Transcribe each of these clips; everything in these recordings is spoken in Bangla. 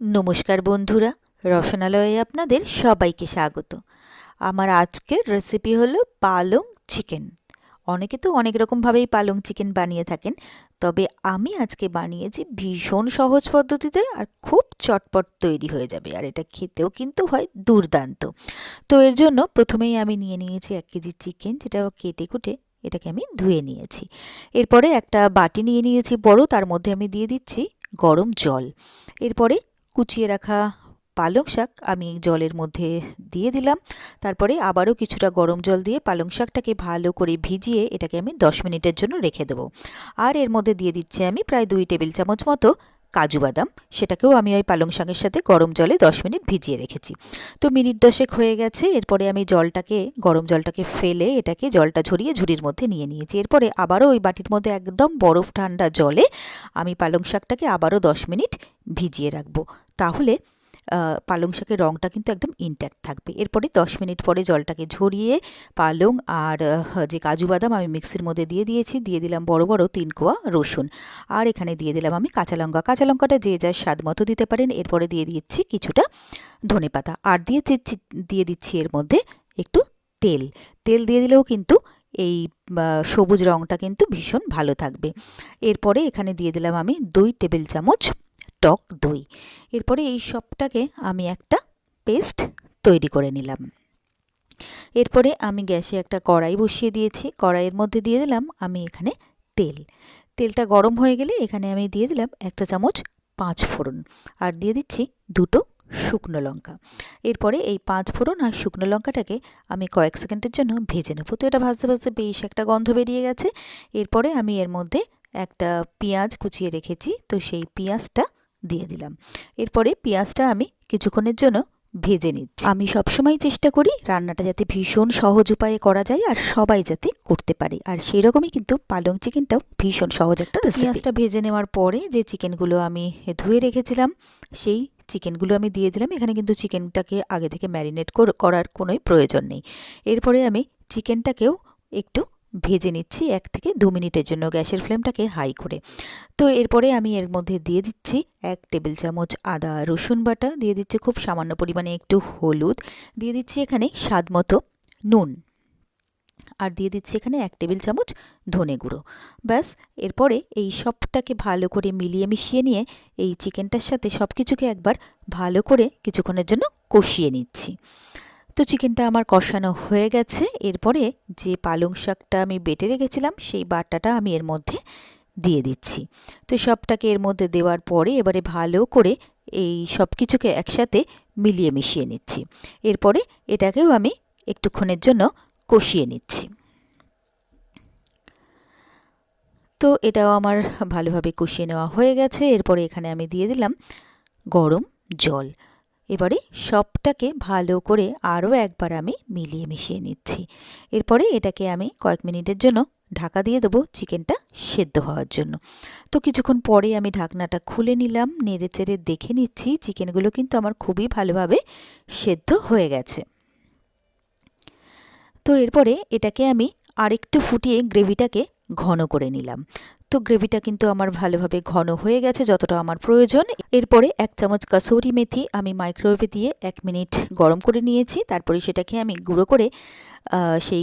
নমস্কার বন্ধুরা, রসনালয়ে আপনাদের সবাইকে স্বাগত। আমার আজকের রেসিপি হলো পালং চিকেন। অনেকে তো অনেক রকমভাবেই পালং চিকেন বানিয়ে থাকেন, তবে আমি আজকে বানিয়েছি ভীষণ সহজ পদ্ধতিতে আর খুব চটপট তৈরি হয়ে যাবে, আর এটা খেতেও কিন্তু হয় দুর্দান্ত। তো এর জন্য প্রথমেই আমি নিয়ে নিয়েছি এক কেজি চিকেন, যেটা কেটে কুটে এটাকে আমি ধুয়ে নিয়েছি। এরপরে একটা বাটি নিয়ে নিয়েছি বড়, তার মধ্যে আমি দিয়ে দিচ্ছি গরম জল। এরপরে কুচিয়ে রাখা পালং শাক আমি জলের মধ্যে দিয়ে দিলাম। তারপরে আবারও কিছুটা গরম জল দিয়ে পালং শাকটাকে ভালো করে ভিজিয়ে এটাকে আমি দশ মিনিটের জন্য রেখে দেবো। আর এর মধ্যে দিয়ে দিচ্ছি আমি প্রায় দুই টেবিল চামচ মতো কাজু বাদাম, সেটাকেও আমি ওই পালং শাকের সাথে গরম জলে দশ মিনিট ভিজিয়ে রেখেছি। তো মিনিট দশেক হয়ে গেছে, এরপরে আমি জলটাকে, গরম জলটাকে ফেলে এটাকে জলটা ঝরিয়ে ঝুড়ির মধ্যে নিয়ে নিয়েছি। এরপরে আবারও ওই বাটির মধ্যে একদম বরফ ঠান্ডা জলে আমি পালং শাকটাকে আবারও দশ মিনিট ভিজিয়ে রাখব। তাহলে পালং শাকের রঙটা কিন্তু একদম ইনট্যাক্ট থাকবে। এরপরে দশ মিনিট পরে জলটাকে ঝরিয়ে পালং আর যে কাজু বাদাম আমি মিক্সির মধ্যে দিয়ে দিয়েছি, দিয়ে দিলাম বড় বড় তিন কোয়া রসুন। আর এখানে দিয়ে দিলাম আমি কাঁচা লঙ্কা। কাঁচা লঙ্কাটা যে যার স্বাদ মতো দিতে পারেন, এরপরে দিয়ে দিচ্ছি কিছুটা ধনে পাতা। আর দিয়ে দিচ্ছি দিয়ে দিচ্ছি এর মধ্যে একটু তেল। তেল দিয়ে দিলেও কিন্তু এই সবুজ রঙটা কিন্তু ভীষণ ভালো থাকবে। এরপরে এখানে দিয়ে দিলাম আমি দুই টেবিল চামচ টক দই। এরপরে এই সবটাকে আমি একটা পেস্ট তৈরি করে নিলাম। এরপরে আমি গ্যাসে একটা কড়াই বসিয়ে দিয়েছি। কড়াইয়ের মধ্যে দিয়ে দিলাম আমি এখানে তেল। তেলটা গরম হয়ে গেলে এখানে আমি দিয়ে দিলাম একটা চামচ পাঁচ ফোড়ন আর দিয়ে দিচ্ছি দুটো শুকনো লঙ্কা। এরপরে এই পাঁচ ফোড়ন আর শুকনো লঙ্কাটাকে আমি কয়েক সেকেন্ডের জন্য ভেজে নেব। তো এটা ভাজতে ভাজতে বেশ একটা গন্ধ বেরিয়ে গেছে। এরপরে আমি এর মধ্যে একটা পেঁয়াজ কুচিয়ে রেখেছি। তো সেই পেঁয়াজটা দিয়ে দিলাম। এরপরে পেঁয়াজটা আমি কিছুক্ষণের জন্য ভেজে নিচ্ছি। আমি সবসময় চেষ্টা করি রান্নাটা যাতে ভীষণ সহজ উপায়ে করা যায় আর সবাই যাতে করতে পারে। আর সেই রকমই কিন্তু পালং চিকেনটাও ভীষণ সহজ একটা পেঁয়াজটা ভেজে নেওয়ার পরে যে চিকেনগুলো আমি ধুয়ে রেখেছিলাম, সেই চিকেনগুলো আমি দিয়ে দিলাম। এখানে কিন্তু চিকেনটাকে আগে থেকে ম্যারিনেট করার কোনোই প্রয়োজন নেই। এরপরে আমি চিকেনটাকেও একটু ভেজে নিচ্ছি এক থেকে দু মিনিটের জন্য গ্যাসের ফ্লেমটাকে হাই করে। তো এরপরে আমি এর মধ্যে দিয়ে দিচ্ছি এক টেবিল চামচ আদা, রসুন বাটা, দিয়ে দিচ্ছি খুব সামান্য পরিমাণে একটু হলুদ, দিয়ে দিচ্ছি এখানে স্বাদ মতো নুন। আর দিয়ে দিচ্ছি এখানে এক টেবিল চামচ ধনে গুঁড়ো। ব্যাস, এরপরে এই সবটাকে ভালো করে মিলিয়ে মিশিয়ে নিয়ে এই চিকেনটার সাথে সব কিছুকে একবার ভালো করে কিছুক্ষণের জন্য কষিয়ে নিচ্ছি। তো চিকেনটা আমার কষানো হয়ে গেছে। এরপরে যে পালং শাকটা আমি বেটে রেখেছিলাম, সেই বাটাটা আমি এর মধ্যে দিয়ে দিচ্ছি। তো সবটাকে এর মধ্যে দেওয়ার পরে এবারে ভালো করে এই সব কিছুকে একসাথে মিলিয়ে মিশিয়ে নিচ্ছি। এরপরে এটাকেও আমি একটুক্ষণের জন্য কষিয়ে নিচ্ছি। তো এটাও আমার ভালোভাবে কষিয়ে নেওয়া হয়ে গেছে। এরপরে এখানে আমি দিয়ে দিলাম গরম জল। এবারে সবটাকে ভালো করে আরও একবার আমি মিলিয়ে মিশিয়ে নিচ্ছি। এরপরে এটাকে আমি কয়েক মিনিটের জন্য ঢাকা দিয়ে দেবো চিকেনটা সেদ্ধ হওয়ার জন্য। তো কিছুক্ষণ পরে আমি ঢাকনাটা খুলে নিলাম, নেড়ে চেড়ে দেখে নিচ্ছি চিকেনগুলো কিন্তু আমার খুবই ভালোভাবে সেদ্ধ হয়ে গেছে। তো এরপরে এটাকে আমি আরেকটু ফুটিয়ে গ্রেভিটাকে ঘন করে নিলাম। তো গ্রেভিটা কিন্তু আমার ভালোভাবে ঘন হয়ে গেছে, যতটা আমার প্রয়োজন। এরপরে এক চামচ কাসৌরি মেথি আমি মাইক্রোওয়েভে দিয়ে এক মিনিট গরম করে নিয়েছি। তারপরে সেটাকে আমি গুঁড়ো করে সেই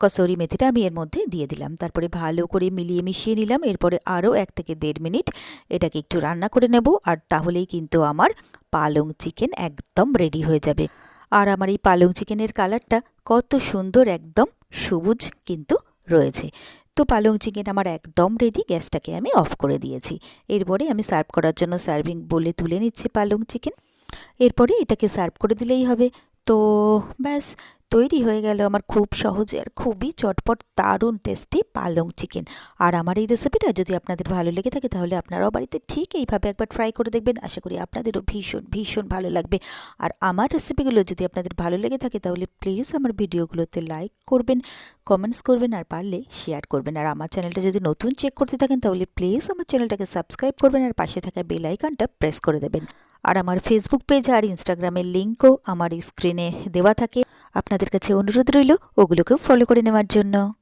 কসৌরি মেথিটা আমি এর মধ্যে দিয়ে দিলাম। তারপরে ভালো করে মিলিয়ে মিশিয়ে নিলাম। এরপরে আরও এক থেকে দেড় মিনিট এটাকে একটু রান্না করে নেব। আর তাহলেই কিন্তু আমার পালং চিকেন একদম রেডি হয়ে যাবে। আর আমার এই পালং চিকেনের কালারটা কত সুন্দর, একদম সবুজ কিন্তু রয়েছে। তো পালং চিকেন আমার একদম রেডি গ্যাসটাকে আমি অফ করে দিয়েছি। এরপরে আমি সার্ভ করার জন্য সার্ভিং বলে তুলে নিচ্ছি পালং চিকেন এরপরে এটাকে সার্ভ করে দিলেই হবে। তো ব্যাস তৈরি হয়ে গেল আমার খুব সহজে আর খুবই চটপট দারুণ টেস্টি পালং চিকেন আর আমার এই রেসিপিটা যদি আপনাদের ভালো লেগে থাকে তাহলে আপনারাও বাড়িতে ঠিক এইভাবে একবার ট্রাই করে দেখবেন। আশা করি আপনাদেরও ভীষণ ভীষণ ভালো লাগবে। আর আমার রেসিপিগুলো যদি আপনাদের ভালো লেগে থাকে তাহলে প্লিজ আমার ভিডিওগুলোতে লাইক করবেন কমেন্টস করবেন আর পারলে শেয়ার করবেন। আর আমার চ্যানেলটা যদি নতুন চেক করতে থাকেন তাহলে প্লিজ আমার চ্যানেলটাকে সাবস্ক্রাইব করবেন আর পাশে থাকা বেল আইকনটা প্রেস করে দেবেন। আর আমার ফেসবুক পেজ আর ইনস্টাগ্রামের লিঙ্কও আমার স্ক্রিনে দেওয়া থাকে। আপনাদের কাছে অনুরোধ রইল ওগুলোকেও ফলো করে নেওয়ার জন্য।